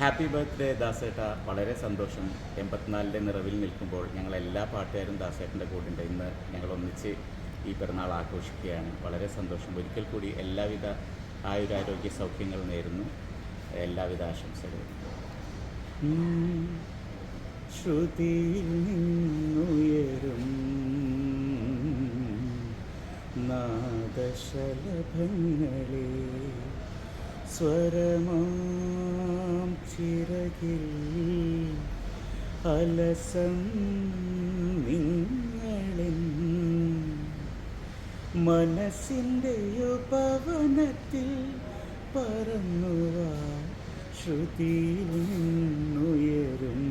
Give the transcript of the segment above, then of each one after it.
Happy birthday ദാസേട്ട. വളരെ സന്തോഷം. എൺപത്തിനാലിന്റെ നിറവിൽ നിൽക്കുമ്പോൾ ഞങ്ങൾ എല്ലാ പാട്ടുകാരും ദാസേട്ടന്റെ കൂടെയുണ്ട്. ഇന്ന് ഞങ്ങൾ ഒന്നിച്ച് ഈ പിറന്നാൾ ആഘോഷിക്കുകയാണ്. വളരെ സന്തോഷം. ഒരിക്കൽ കൂടി എല്ലാവിധ ആയുരാരോഗ്യ സൗഖ്യങ്ങൾ നേരുന്നു. എല്ലാവിധ ആശംസകളും. ശ്രുതിയിൽ നിന്നുയരും നാദശലഭങ്ങളെ സ്വരമാം ചിറകിൽ അലസം നിങ്ങളിൽ. മനസ്സിന്റെ ഉപവനത്തിൽ പറന്നുവാ ശ്രുതിയിൽ നിന്നുയരും.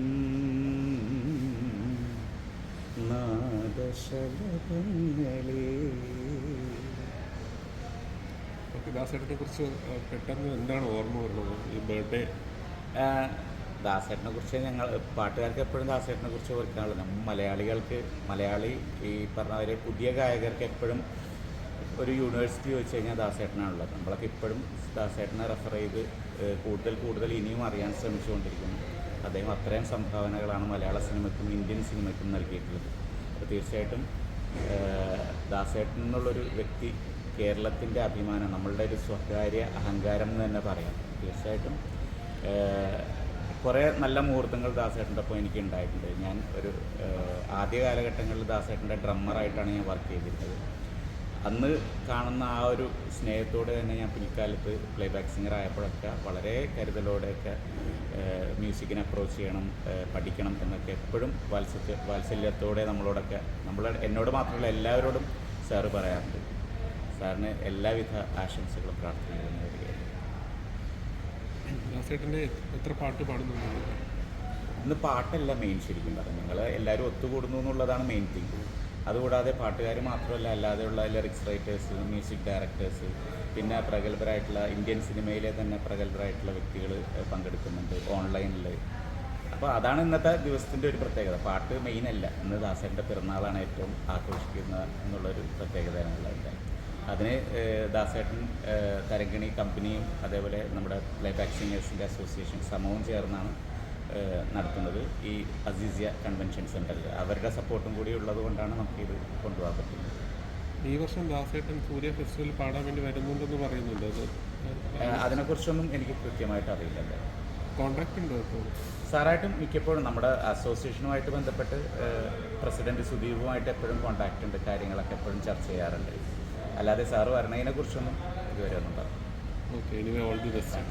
നാദശലഭങ്ങളെ. കുറിച്ച് പെട്ടെന്ന് എന്താണ് ഓർമ്മ വരുന്നത്? ഈ ബർത്ത്ഡേ ദാസേട്ടനെ കുറിച്ച് ഞങ്ങൾ പാട്ടുകാർക്ക് എപ്പോഴും ദാസേട്ടനെ കുറിച്ച് ഓർക്കാനുള്ളത് നമ്മൾ മലയാളികൾക്ക് മലയാളി ഈ പറഞ്ഞവരെ പുതിയ ഗായകർക്ക് എപ്പോഴും ഒരു യൂണിവേഴ്സിറ്റി ചോദിച്ചു കഴിഞ്ഞാൽ ദാസേട്ടനാണുള്ളത്. നമ്മളൊക്കെ ഇപ്പോഴും ദാസേട്ടനെ റെഫർ ചെയ്ത് കൂടുതൽ കൂടുതൽ ഇനിയും അറിയാൻ ശ്രമിച്ചുകൊണ്ടിരിക്കുന്നു. അദ്ദേഹം അത്രയും സംഭാവനകളാണ് മലയാള സിനിമയ്ക്കും ഇന്ത്യൻ സിനിമയ്ക്കും നൽകിയിട്ടുള്ളത്. അപ്പോൾ തീർച്ചയായിട്ടും ദാസേട്ടൻ എന്നുള്ളൊരു വ്യക്തി കേരളത്തിന്റെ അഭിമാനം നമ്മളുടെ ഒരു സ്വകാര്യ അഹങ്കാരം എന്ന് തന്നെ പറയാം. തീർച്ചയായിട്ടും കുറേ നല്ല മുഹൂർത്തങ്ങൾ ദാസേട്ടന്റെ ഒപ്പം എനിക്ക് ഉണ്ടായിട്ടുണ്ട്. ഞാൻ ഒരു ആദ്യ കാലഘട്ടങ്ങളിൽ ദാസേട്ടന്റെ ഡ്രമ്മറായിട്ടാണ് ഞാൻ വർക്ക് ചെയ്തിരുന്നത്. അന്ന് കാണുന്ന ആ ഒരു സ്നേഹത്തോടെ തന്നെ ഞാൻ പിൽക്കാലത്ത് പ്ലേ ബാക്ക് സിംഗർ ആയപ്പോഴൊക്കെ വളരെ കരുതലോടെയൊക്കെ മ്യൂസിക്കിനെ അപ്രോച്ച് ചെയ്യണം പഠിക്കണം എന്നൊക്കെ എപ്പോഴും വാത്സല്യ വാത്സല്യത്തോടെ നമ്മളോടൊക്കെ നമ്മൾ എന്നോട് മാത്രമല്ല എല്ലാവരോടും സാറ് പറയാറുണ്ട്. സാറിന് എല്ലാവിധ ആശംസകളും പ്രാർത്ഥനകളും ദാസേട്ടന്റെ എത്ര പാട്ട് പാടുന്നുണ്ട്? ഇന്ന് പാട്ടല്ല മെയിൻ ശരിക്കും പറഞ്ഞു. നിങ്ങൾ എല്ലാവരും ഒത്തുകൂടുന്നു എന്നുള്ളതാണ് മെയിൻ തിങ് അതുകൂടാതെ പാട്ടുകാർ മാത്രമല്ല അല്ലാതെയുള്ള ലിറിക്സ് റൈറ്റേഴ്സ് മ്യൂസിക് ഡയറക്ടേഴ്സ് പിന്നെ പ്രഗത്ഭരായിട്ടുള്ള ഇന്ത്യൻ സിനിമയിലെ തന്നെ പ്രഗത്ഭരായിട്ടുള്ള വ്യക്തികൾ പങ്കെടുക്കുന്നുണ്ട് ഓൺലൈനിൽ അപ്പോൾ അതാണ് ഇന്നത്തെ ദിവസത്തിന്റെ ഒരു പ്രത്യേകത. പാട്ട് മെയിൻ അല്ല. ഇന്ന് ദാസന്റെ പിറന്നാളാണ് ഏറ്റവും ആഘോഷിക്കുന്നത് എന്നുള്ളൊരു പ്രത്യേകതയാണുള്ളത് അതിന് ദാസേട്ടൻ തരംഗിണി തരങ്കിണി കമ്പനിയും അതേപോലെ നമ്മുടെ പ്ലേ ബാക്ക് സിംഗേഴ്സിന്റെ അസോസിയേഷൻ സമൂഹം ചേർന്നാണ് നടത്തുന്നത് ഈ അസീസിയ കൺവെൻഷൻ സെന്ററിൽ അവരുടെ സപ്പോർട്ടും കൂടി ഉള്ളത് കൊണ്ടാണ് നമുക്കിത് കൊണ്ടുപോകാൻ പറ്റുന്നത്. ഈ വർഷം ദാസേട്ടൻ സൂര്യ ഫെസ്റ്റിവൽ പാടാൻ വേണ്ടി വരുന്നുണ്ടെന്ന് പറയുന്നുണ്ട്. അത് അതിനെക്കുറിച്ചൊന്നും എനിക്ക് കൃത്യമായിട്ട് അറിയില്ല. കോൺട്രാക്ട് ഉണ്ടോ ഇപ്പോൾ? സാറായിട്ടും മിക്കപ്പോഴും നമ്മുടെ അസോസിയേഷനുമായിട്ട് ബന്ധപ്പെട്ട് പ്രസിഡന്റ് സുദീപുമായിട്ട് എപ്പോഴും കോൺടാക്റ്റ് ഉണ്ട്. കാര്യങ്ങളൊക്കെ എപ്പോഴും ചർച്ച ചെയ്യാറുണ്ട്. അല്ലാതെ സാറ് വരണതിനെ കുറിച്ചൊന്നും ഇതുവരെ ഒന്നും പറഞ്ഞു ഓക്കെ ഓൾ ദി ബെസ്റ്റ്